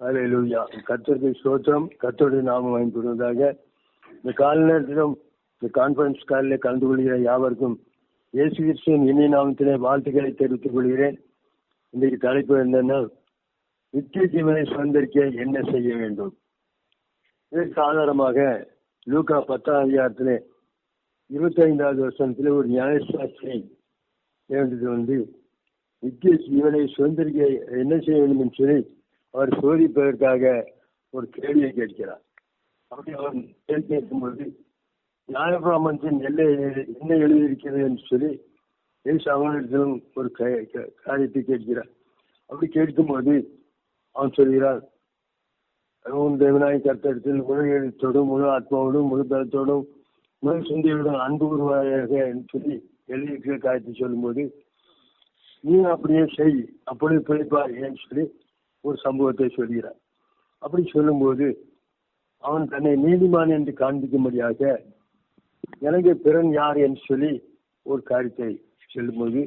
அலையலூயா கத்தருக்கு சோத்திரம் கத்தோடு நாமம் வாங்கிப்படுவதாக இந்த கால நேரத்திலும் இந்த கான்ஃபரன்ஸ் காலில் கலந்து கொள்கிற யாவருக்கும் இயேசு கிறிஸ்துவின் இனிய நாமத்திலே வாழ்த்துக்களை தெரிவித்துக் கொள்கிறேன். இன்றைக்கு தலைப்பு என்னன்னா நித்திய ஜீவனை சுதந்திரிக்க என்ன செய்ய வேண்டும்? இதற்கு ஆதாரமாக லூகா பத்தாம் அதிகாரத்திலே இருபத்தி ஐந்தாவது ஒரு நியாயசாஸ்திரி வேண்டியது வந்து நித்திய ஜீவனை சுதந்திரிக்க என்ன செய்ய வேண்டும் என்று சொல்லி அவர் சோதிப்பதற்காக ஒரு கேள்வியை கேட்கிறார். அப்படி அவர் கேள்வி கேட்கும்போது நியாயபிராமணத்தின் எல்லை என்ன எழுதியிருக்கிறது? என்று சொல்லி ஏசு அவனிடத்திலும் ஒரு க- காரியத்தை கேட்கிறார். அப்படி கேட்கும்போது அவன் சொல்கிறார் உன் தேவனாய் முழு எழுத்தோடும் முழு ஆத்மாவோடும் முழு தளத்தோடும் முழு சிந்தையோடும் அன்பு உருவாக என்று சொல்லி எழுதியிருக்கிற காரியத்தை சொல்லும்போது நீ அப்படியே செய் அப்படி பிழைப்பார் ஏன்னு சொல்லி ஒரு சம்பவத்தை சொல்கிறார். அப்படி சொல்லும்போது அவன் தன்னை நீதிமான் என்று காண்பிக்கும்படியாக எனக்கு பிறன் யார்? என்று சொல்லி ஒரு காரியத்தை சொல்லும்போது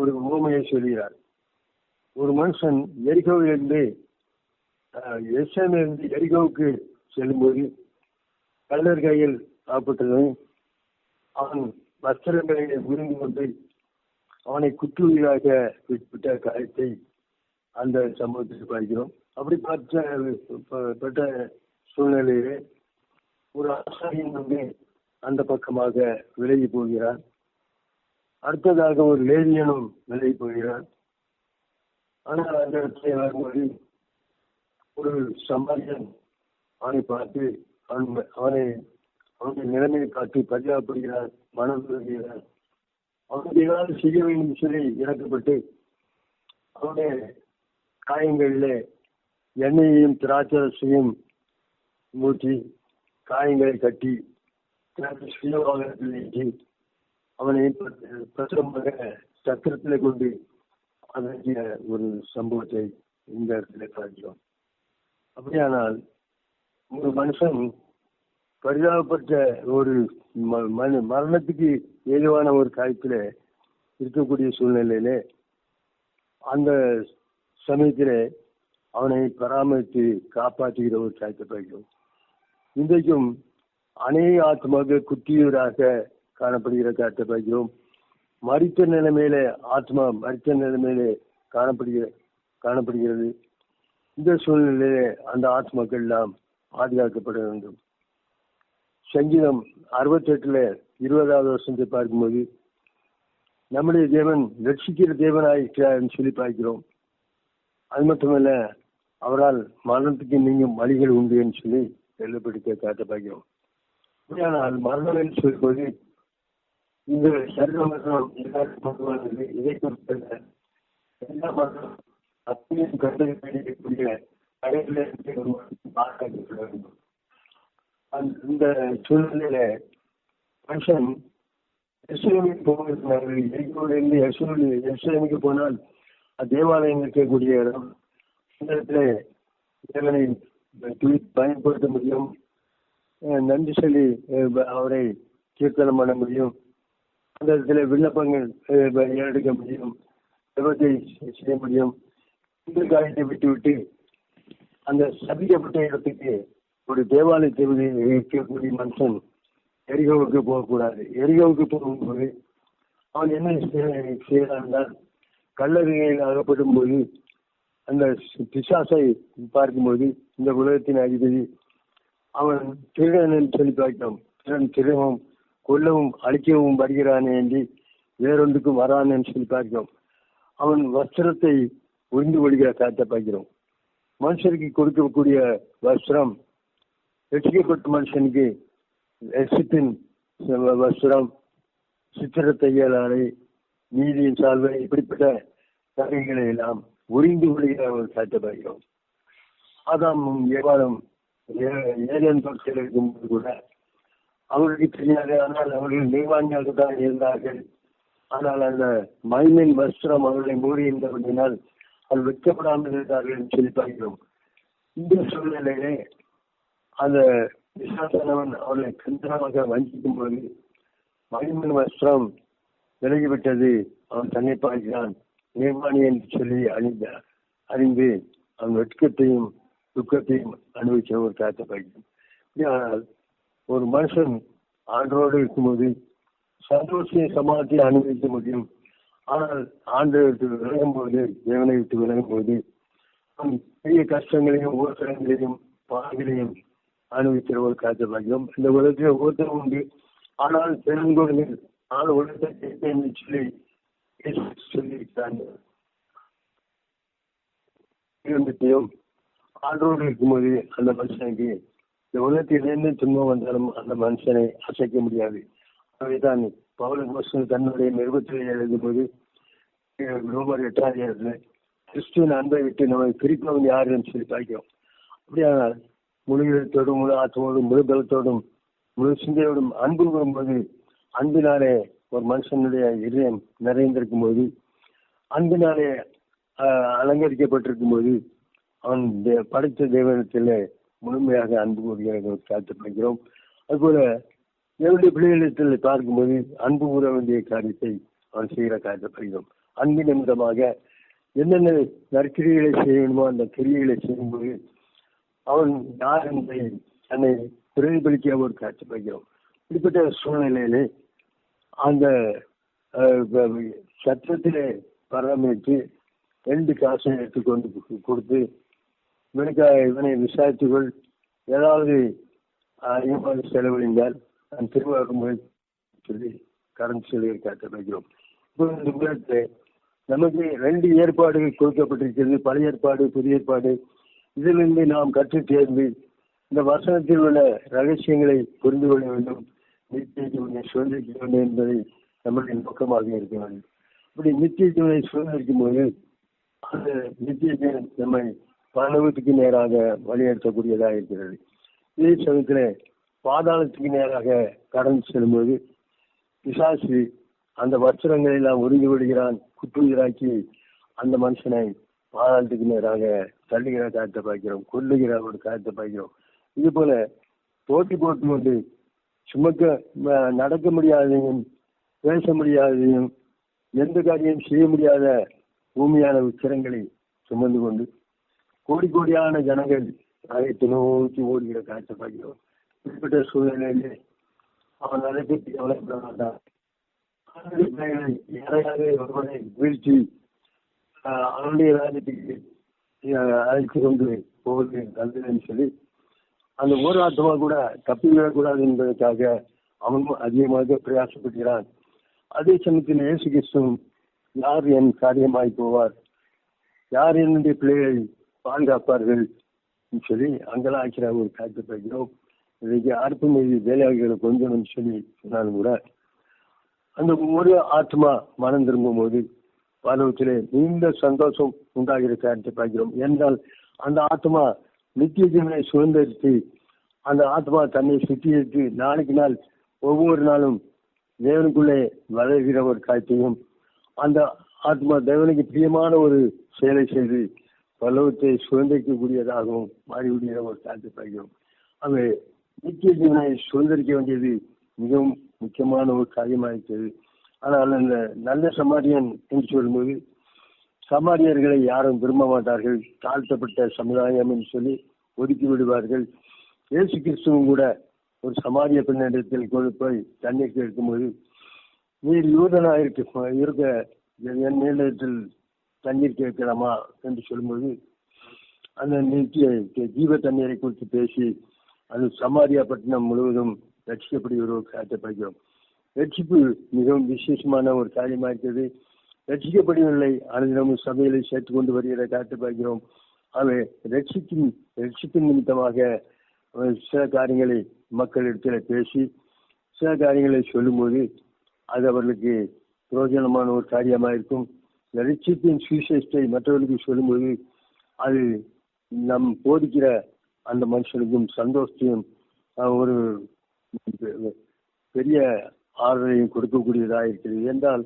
ஒரு உவமையை சொல்கிறார். ஒரு மனுஷன் எரிகோவிலிருந்து எஸ்எம்லேருந்து எரிகோவுக்கு செல்லும்போது கல்லர் கையில் ஆப்பட்டதும் அவன் வஸ்திரங்களை விரும்பி கொண்டு அவனை குற்றுயிராக விட்ட காரியத்தை அந்த சம்பவத்தில் பார்க்கிறோம். அப்படி பார்த்த பட்ட சூழ்நிலையிலே ஒரு ஆசாரியன் வந்து அந்த பக்கமாக விலகி போகிறார். அடுத்ததாக ஒரு லேவியனும் விலகி போகிறார். ஆனால் அந்த இடத்துல வரும்போது ஒரு சம்பாரியன் அவனை பார்த்து அவன் அவனை அவனுடைய நிலைமையை பார்த்து பரிதாபப்படுகிறார் மனம் விரும்புகிறார் அவனுக்கு ஏதாவது செய்ய வேண்டும் சொல்லி இறக்கப்பட்டு அவனுடைய காயங்களில் எண்ணெயையும் திராட்சரசையும் ஊற்றி காயங்களை கட்டி சுயவாகத்தில் ஏற்றி அவனை பிரசுரமாக சத்திரத்தில் கொண்டு அதற்கிய ஒரு சம்பவத்தை இந்த இடத்துல பார்க்கிறோம் அப்படியானால் ஒரு மனுஷன் பரிதாபப்பட்ட ஒரு ம- மன- மரணத்துக்கு ஏதுவான ஒரு காலத்தில் இருக்கக்கூடிய சூழ்நிலையிலே அந்த சமயத்தில் அவனை பராமரித்து காப்பாற்றுகிற ஒரு காயத்தை பார்க்கிறோம் இன்றைக்கும் அநேக ஆத்மாக்கள் குட்டியூராக காணப்படுகிற காயத்தை பார்க்கிறோம் மறித்த நிலைமையில ஆத்மா மறித்த நிலைமையில காணப்படுகிற காணப்படுகிறது. இந்த சூழ்நிலையிலே அந்த ஆத்மாக்கள் எல்லாம் பாதுகாக்கப்பட வேண்டும். சங்கீதம் அறுபத்தெட்டுல இருபதாவது வருஷத்தை பார்க்கும்போது நம்முடைய தேவன் ரட்சிக்கிற தேவனாயிருக்கிறார் சொல்லி பார்க்கிறோம். அது மட்டுமல்ல அவரால் மரணத்துக்கு நீங்கும் வழிகள் உண்டு என்று சொல்லி எழுதப்படுத்த காட்ட பார்க்கிறோம். ஆனால் மரணம் என்று சொல்லும்போது இந்த சர்வ மரணம் எல்லாருக்கும் இதை குறிப்பிட்ட எல்லா மரணம் அத்தையும் கண்டறியக்கூடிய கடைகளை பாதுகாக்கப்பட வேண்டும். அந்த- சூழ்நிலையில மனுஷன் எஸ்ரேமுக்கு போவதற்கு எரிக்கோடிலிருந்து எஸ்ரோலி எஸ்ரேமுக்கு போனால் தேவாலயம் இருக்கக்கூடிய இடம். இந்த இடத்துல தேவனை பயன்படுத்த முடியும். நன்றி சொல்லி அவரை கீர்த்தனம் பண்ண முடியும். அந்த இடத்துல விண்ணப்பங்கள் ஏறெடுக்க எடுக்க முடியும். விபத்தை செய்ய முடியும். இந்த காரியத்தை விட்டு விட்டு அந்த சபிக்கப்பட்ட இடத்துக்கு ஒரு தேவாலயத்தை இருக்கக்கூடிய மனுஷன் எரிகோவுக்கு போகக்கூடாது. எரிகோவுக்கு போகும்போது அவன் என்ன செய்ய- என்றால் கல்லறையில் அகப்படும் போது அந்த பிசாசை பார்க்கும்போது இந்த உலகத்தின் அதிபதி அவன் திருடன் என்று சொல்லி பார்க்கிறோம் திருடன் திருடவும் கொல்லவும் அழிக்கவும் வருகிறானே என்று வேறொன்றுக்கும் வரான் சொல்லி பார்க்கிறோம். அவன் வஸ்திரத்தை உறிந்து கொள்கிற காட்ட பார்க்கிறோம். மனுஷருக்கு கொடுக்கக்கூடிய வஸ்திரம் ரட்சிக்கப்பட்ட மனுஷனுக்கு ரட்சிப்பின் வஸ்திரம் சித்திர தையலாலை நீதியின் சால்வை இப்படிப்பட்ட காரியங்களை எல்லாம் உறிந்து கொள்கிறார்கள் சாட்டப்படுகிறோம் ஆதாமும் ஏவாலும் ஏ- ஏதேன் பக்தியில் இருக்கும்போது கூட அவர்களுக்கு தெரியாது. ஆனால் அவர்கள் நிர்வாணியாக தான் இருந்தார்கள். ஆனால் அந்த மைமின் வஸ்திரம் அவர்களை மூடி இருந்தபடியினால் அவர் வெட்கப்படாமல் இருந்தார்கள் என்று சொல்லி பார்க்கிறோம். இந்த சூழ்நிலையிலே அந்த விசாசனவன் அவர்களை கந்தனமாக வஞ்சிக்கும் போது மைமின் வஸ்திரம் விலகிவிட்டது அவன் தன்னை பார்க்கிறான். நிர்வாணி என்று சொல்லி அணிந்த அறிந்து அவன் வெட்கத்தையும் துக்கத்தையும் அனுபவிச்ச ஒரு காத்த ஆனால் ஒரு மனுஷன் ஆண்டோடு இருக்கும்போது சந்தோஷம் சமாளத்தை அனுபவிக்க முடியும். ஆனால் ஆண்டு விட்டு விலகும் போது தேவனை விட்டு விலகும் போது அவன் பெரிய கஷ்டங்களையும் ஓசனங்களையும் பாடங்களையும் அனுபவிக்கிற ஒரு காத்த பாக்கியம் இந்த உலகத்தில் ஒவ்வொருத்தரும் உண்டு. ஆனால் பெருங்கோவில் நான் உலகத்தை கேட்பேன் சொல்லி சொல்லியிருக்கிறாங்க இருந்துட்டையும் ஆண்டோடு இருக்கும்போது அந்த மனுஷனுக்கு இந்த உலகத்திலிருந்து துன்பம் வந்தாலும் அந்த மனுஷனை அசைக்க முடியாது. அவைதான் பவுல கோஷன் தன்னுடைய நிருபத்தில் எழுதும்போது ரோமர் எட்டாம் இடத்துல கிறிஸ்துவின் அன்பை விட்டு நம்மை பிரிப்பவன் யாருன்னு சொல்லி பார்க்கிறோம். அப்படியானால் முழு இடத்தோடும் முழு ஆற்றோடும் முழு பலத்தோடும் முழு சிந்தையோடும் அன்பு கூறும்போது அன்பினாலே ஒரு மனுஷனுடைய இதயம் நிறைந்திருக்கும் போது அன்பினாலே அலங்கரிக்கப்பட்டிருக்கும் போது அவன் படைத்த தேவனத்தில் முழுமையாக அன்பு கூறுகிற காத்து படிக்கிறோம் அதுபோல என்னுடைய பிள்ளைகளிடத்தில் பார்க்கும்போது அன்பு கூற வேண்டிய காரியத்தை அவன் செய்கிற காத்து படிக்கிறோம் அன்பின் நிமிடமாக என்னென்ன நற்கிரிகளை செய்யணுமோ அந்த கிரியைகளை செய்யும்போது அவன் யார் என்பதை தன்னை பிரதிபலிக்க ஒரு காட்சி படிக்கிறோம் இப்படிப்பட்ட சூழ்நிலையிலே அந்த சட்டத்திலே பராமரித்து ரெண்டு காசை எடுத்துக்கொண்டு கொடுத்து இவனுக்காக இவனை விசாரித்துக்கொள் ஏதாவது அதிகமாக செலவழிந்தால் நான் திரும்ப வரும்போது சொல்லி கடன் சொல்லி காட்ட வைக்கிறோம் இப்போ இந்த உலகத்தில் நமக்கு ரெண்டு ஏற்பாடுகள் கொடுக்கப்பட்டிருக்கிறது. பழைய ஏற்பாடு புதிய ஏற்பாடு இதிலிருந்து நாம் கற்று தேர்ந்து இந்த வசனத்தில் உள்ள ரகசியங்களை புரிந்து கொள்ள வேண்டும் நித்திய சுதந்திரிக்க வேண்டும் என்பதை நம்முடைய நோக்கமாக இருக்க வேண்டும். இப்படி நித்திய ஜீவனை சுதந்திரிக்கும் போது அந்த நித்திய ஜீவன் நம்மை பரலோகத்துக்கு நேராக வழிநடத்தக்கூடியதாக இருக்கிறது. இதே சமயத்தில் பாதாளத்துக்கு நேராக கடந்து செல்லும்போது பிசாசு அந்த வஸ்திரங்களை எல்லாம் உறிந்து விடுகிறான் குற்றுயிராக்கி அந்த மனுஷனை பாதாளத்துக்கு நேராக தள்ளுகிற காற்றை பார்க்கிறோம் கொல்லுகிற ஒரு காயத்தை பார்க்கிறோம் இது போல போட்டி போட்டு கொண்டு சுமக்க நடக்க முடியாதையும் பேச முடியாதையும் எந்த காரியம் செய்ய முடியாத பூமியான உச்சரங்களை சுமந்து கொண்டு கோடி கோடியான ஜனங்கள் அதை நோக்கி ஓடுகிற காயத்தை பார்க்கிறோம் குறிப்பிட்ட சூழ்நிலையிலே அவன் அதை பற்றி கவலைப்பட மாட்டான். யாரையாவது ஒருவனை வீழ்ச்சி அவனுடைய ராஜ்யத்துக்கு அழைத்து கொண்டு போவது நல்லதுன்னு சொல்லி அந்த ஒரு ஆத்மா கூட தப்பிவிடக்கூடாது என்பதற்காக அவனும் அதிகமாக பிரயாசப்படுகிறான். அதே சமயத்தில் இயேசு கிறிஸ்துவும் யார் என் காரியமாய் போவார்? யார் என்னுடைய பிள்ளைகளை பாதுகாப்பார்கள் சொல்லி அங்கெல்லாம் ஆக்கிற ஒரு காட்சி பார்க்கிறோம். இன்றைக்கு அறுப்பு மீது வேலையாளர்களை கொஞ்சம் சொல்லி சொன்னாலும் கூட அந்த ஒரு ஆத்மா மனம் திரும்பும் போது பருவத்திலே நீண்ட சந்தோஷம் உண்டாகிற காட்சி பார்க்கிறோம் என்றால் அந்த ஆத்மா நித்திய ஜீவனை சுதந்திரித்து அந்த ஆத்மா தன்னை சுத்திகரித்து நாளைக்கு நாள் ஒவ்வொரு நாளும் தேவனுக்குள்ளே வளர்கிற ஒரு காட்சியும் அந்த ஆத்மா தேவனுக்கு பிரியமான ஒரு செயலை செய்து பல்லவத்தை சுதந்திரிக்கக்கூடியதாகவும் மாறிவிடுகிற ஒரு காட்சி பார்க்கிறோம் அவை நித்திய ஜீவனை சுதந்திரிக்க வேண்டியது மிகவும் முக்கியமான ஒரு காரியமாயிருக்கிறது ஆனால் அந்த நல்ல சமாரியன் என்று சொல்லும்போது சமாரியர்களை யாரும் விரும்ப மாட்டார்கள். தாழ்த்தப்பட்ட சமுதாயம் என்று சொல்லி ஒதுக்கி விடுவார்கள். இயேசு கிறிஸ்துவும் கூட ஒரு சமாரிய பெண்ணிடத்தில் கொண்டு போய் தண்ணீர் கேட்கும்போது நீர் யூதனா இருக்க இருக்க என் நீளத்தில் தண்ணீர் கேட்கலாமா என்று சொல்லும்போது அந்த நித்திய ஜீவ தண்ணீரை குறித்து பேசி அது சமாரியா பட்டினம் முழுவதும் ரட்சிக்கப்படுகிற ஒரு காரியத்தை படிக்கிறோம் ரட்சிப்பு மிகவும் விசேஷமான ஒரு காரியமா இருக்கிறது. ரட்சிக்கப்படவில்லை அனுதினமும் சபையில சேர்த்து கொண்டு வருகிற காத்து பார்க்கிறோம். அவை ரட்சிக்கும் ரட்சிப்பின் நிமித்தமாக சில காரியங்களை மக்களிடத்தில் பேசி சில காரியங்களை சொல்லும்போது அது அவர்களுக்கு பிரயோஜனமான ஒரு காரியமாக இருக்கும். இந்த ரட்சிப்பின் சுவிசேஷத்தை மற்றவர்களுக்கு சொல்லும்போது அது நம் போதிக்கிற அந்த மனுஷனுக்கும் சந்தோஷத்தையும் ஒரு பெரிய ஆறுதலையும் கொடுக்கக்கூடியதாக இருக்கிறது. என்றால்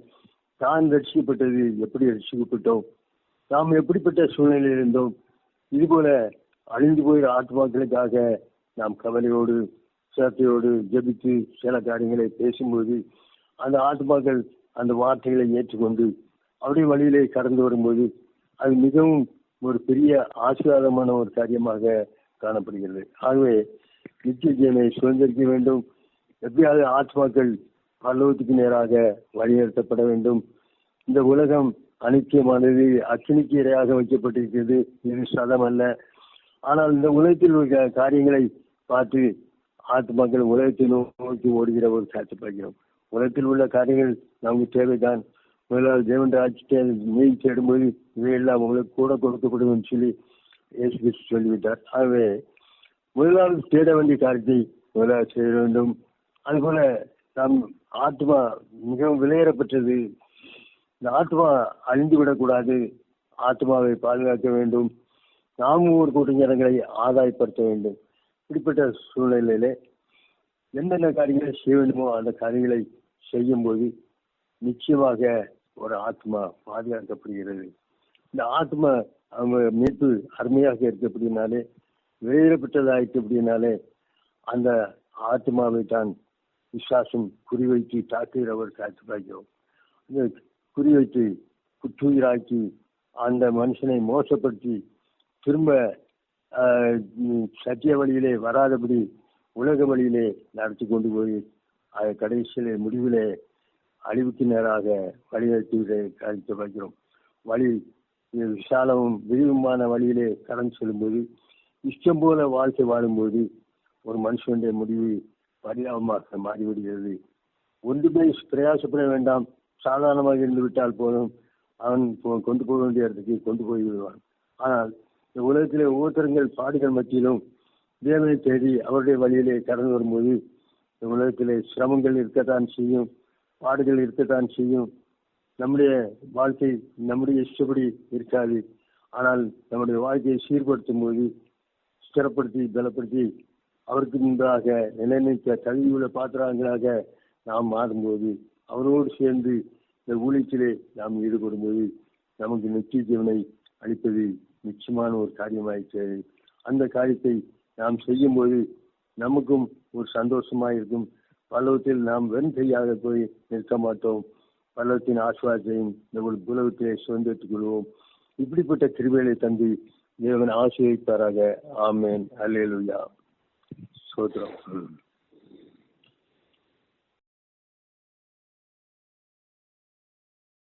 தான் ரட்சிக்கப்பட்டது எப்படி ரட்சிக்கப்பட்டோம்? நாம் எப்படிப்பட்ட சூழ்நிலையில் இருந்தோம்? இதுபோல அழிந்து போயிற ஆத்மாக்களுக்காக நாம் கவலையோடு சேத்தையோடு ஜபித்து சில காரியங்களை பேசும்போது அந்த ஆத்மாக்கள் அந்த வார்த்தைகளை ஏற்றுக்கொண்டு அவருடைய வழியிலே கடந்து வரும்போது அது மிகவும் ஒரு பெரிய ஆசீர்வாதமான ஒரு காரியமாக காணப்படுகிறது. ஆகவே நித்திய ஜீவனை சுதந்திரிக்க வேண்டும். எப்படியாவது ஆத்மாக்கள் பல்லவத்துக்கு நேராக வழிநடத்தப்பட வேண்டும். இந்த உலகம் அனித்தியமானது அக்னிக்கு இரையாக வைக்கப்பட்டிருக்கிறது இது சதம் அல்ல. ஆனால் இந்த உலகத்தில் உள்ள காரியங்களை பார்த்து ஆத்மாக்கள் உலகத்தை நோக்கி ஓடுகிற ஒரு காட்சி பார்க்கிறோம். உலகத்தில் உள்ள காரியங்கள் நமக்கு தேவைதான். முதலாவது தேவன் ராஜ்யத்தை நீ தேடும்போது இவையெல்லாம் உங்களுக்கு கூட கொடுக்கப்படும் சொல்லி இயேசு கிறிஸ்து சொல்லிவிட்டார். ஆகவே முதலாவது தேட வேண்டிய காரியத்தை முதலாவது செய்ய வேண்டும். அதுபோல நாம் ஆத்மா மிகவும் விலையேறப்பட்டது. இந்த ஆத்மா அழிந்து விடக்கூடாது ஆத்மாவை பாதுகாக்க வேண்டும். நாமும் ஒரு கூட்டஞ்சனங்களை ஆதாயப்படுத்த வேண்டும். இப்படிப்பட்ட சூழ்நிலையிலே என்னென்ன காரியங்களை செய்ய வேண்டுமோ அந்த காரியங்களை செய்யும்போது நிச்சயமாக ஒரு ஆத்மா பாதுகாக்கப்படுகிறது. இந்த ஆத்மா அவங்க மீட்பு அருமையாக இருக்கப்படினாலே வெளியிடப்பட்டதாயிட்டு அப்படின்னாலே அந்த ஆத்மாவை தான் விசுவாசம் குறிவைத்து தாக்குகிறவர் ஒரு அந்த குறிவைத்து புத்துயிராக்கி அந்த மனுஷனை மோசப்படுத்தி திரும்ப சத்திய வழியிலே வராதபடி உலக வழியிலே நடத்தி கொண்டு போய் அது கடைசியிலே முடிவிலே அழிவுக்கு நேராக வழிநடத்தி காட்சி பார்க்கிறோம் வழி விசாலமும் விரிவுமான வழியிலே கடந்து செல்லும்போது இஷ்டம் போல வாழ்க்கை வாழும்போது ஒரு மனுஷனுடைய முடிவு பரிதாபமாக மாறிவிடுகிறது. ஒன்றுமே பிரயாசப்பட வேண்டாம். சாதாரணமாக இருந்து விட்டால் போதும். அவன் கொண்டு போக வேண்டிய இடத்துக்கு கொண்டு போய் விடுவான் ஆனால் இந்த உலகத்திலே ஒவ்வொருத்தருங்கள் பாடுகள் மத்தியிலும் தேவனை தேடி அவருடைய வழியிலே கடந்து வரும்போது இந்த உலகத்திலே சிரமங்கள் இருக்கத்தான் செய்யும். பாடுகள் இருக்கத்தான் செய்யும். நம்முடைய வாழ்க்கை நம்முடைய இஷ்டப்படி இருக்காது. ஆனால் நம்முடைய வாழ்க்கையை சீர்படுத்தும் போது ஸ்திரப்படுத்தி பலப்படுத்தி அவருக்கு முன்பாக நிலைநிற்க தகுதியுள்ள பாத்திரங்களாக நாம் மாறும்போது அவரோடு சேர்ந்து இந்த ஊழியத்திலே நாம் ஈடுபடும்போது நமக்கு நிச்சய ஜீவனை அளிப்பது நிச்சயமான ஒரு காரியமாயிற்று அந்த காரியத்தை நாம் செய்யும்போது நமக்கும் ஒரு சந்தோஷமாக இருக்கும். பல்லவத்தில் நாம் வெண் கையாக போய் நிற்க மாட்டோம். பல்லவத்தின் ஆசுவாசையும் நம்முடைய ஒரு உலகத்திலே சுதந்திரத்துக் கொள்வோம். இப்படிப்பட்ட கிருபைகளை தந்து தேவன் ஆசிரியப்பாராக ஆமேன். அல்லேலுயா. சோத்திரம் ம்.